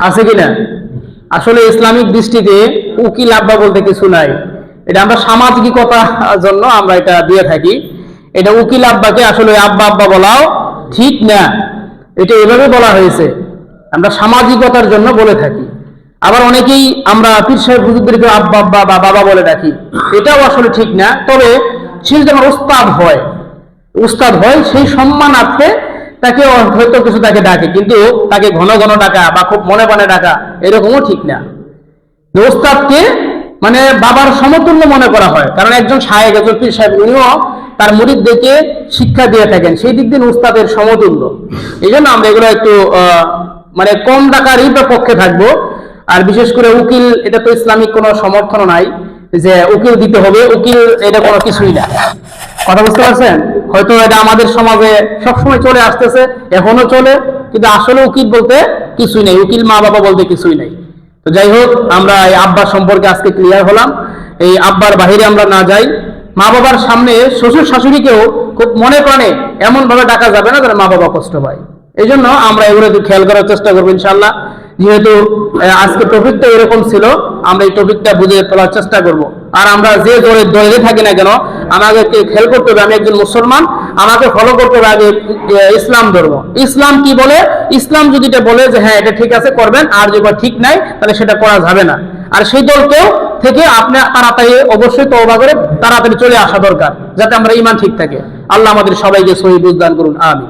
আছে কিনা? আসলে ইসলামিক দৃষ্টিতে উকিল আব্বা বলতে কিছু নাই। এটা আমরা সামাজিকতার জন্য আমরা এটা দিয়ে থাকি। এটা উকিল আব্বাকে আসলে আব্বা আব্বা বলাও ঠিক না। এটা এভাবে বলা হয়েছে। আমরা সামাজিকতার জন্য বলে থাকি। আবার অনেকেই আমরা পীর সাহেব হুজুরদেরকে আব্বা আব্বা বা বাবা বলে ডাকি। এটাও আসলে ঠিক না। তবে সে আমার ওস্তাদ হয় উস্তাদ হয়, সেই সম্মানার্থে তাকে হয়তো কিছু তাকে ডাকে, কিন্তু তাকে ঘন ঘন ডাকা বা খুব মনে মনে ডাকা, এরকমও ঠিক না। ওস্তাদকে মানে বাবার সমতুল্য মনে করা হয়, কারণ একজন সাহেব একজন পীর সাহেব, উনিও তার মুরিদদেরকে শিক্ষা দিয়ে থাকেন, সেই দিক দিয়ে উস্তাদের সমতুল্য। এই জন্য আমরা এগুলো একটু মানে কম ডাকারই পক্ষে থাকব। আর বিশেষ করে উকিল, এটা তো ইসলামিক কোনো সমর্থন নাই যে উকিল দিতে হবে, উকিল এটা কোনো কিছুই না। কথা বুঝতে পারছেন? হয়তো এটা আমাদের সমাজে সবসময় চলে আসতেছে, এখনও চলে, কিন্তু আসলে উকিল বলতে কিছুই নেই, উকিল মা বাবা বলতে কিছুই নেই। তো যাই হোক, আমরা এই আব্বার সম্পর্কে আজকে ক্লিয়ার হলাম। এই আব্বার বাহিরে আমরা না যাই। মা বাবার সামনে শ্বশুর শাশুড়িকেও খুব মনে প্রাণে এমন ভাবে ডাকা যাবে না যেন মা বাবা কষ্ট পায়। এই জন্য আমরা এগুলো একটু খেয়াল করার চেষ্টা করব ইনশাল্লাহ যেহেতু আজকে টপিকটা এরকম ছিল, আমরা এই টপিকটা বুঝে তোলার চেষ্টা করব। আর আমরা যে দৌড়ে দৌড়ে থাকি না কেন, আমাদেরকে খেয়াল করতে হবে, আমি একজন মুসলমান, আমাকে ফলো করতে হবে ইসলাম ধর্ম। ইসলাম কি বলে? ইসলাম যদি এটা বলে যে হ্যাঁ এটা ঠিক আছে, করবেন, আর যদি ঠিক নাই, তাহলে সেটা করা যাবে না। আর সেই দলকেও থেকে আপনি তাড়াতাড়ি অবশ্যই তওবা করে তাড়াতাড়ি চলে আসা দরকার, যাতে আমরা ইমান ঠিক থাকে। আল্লাহ আমাদের সবাইকে সহি বুঝদান করুন আমি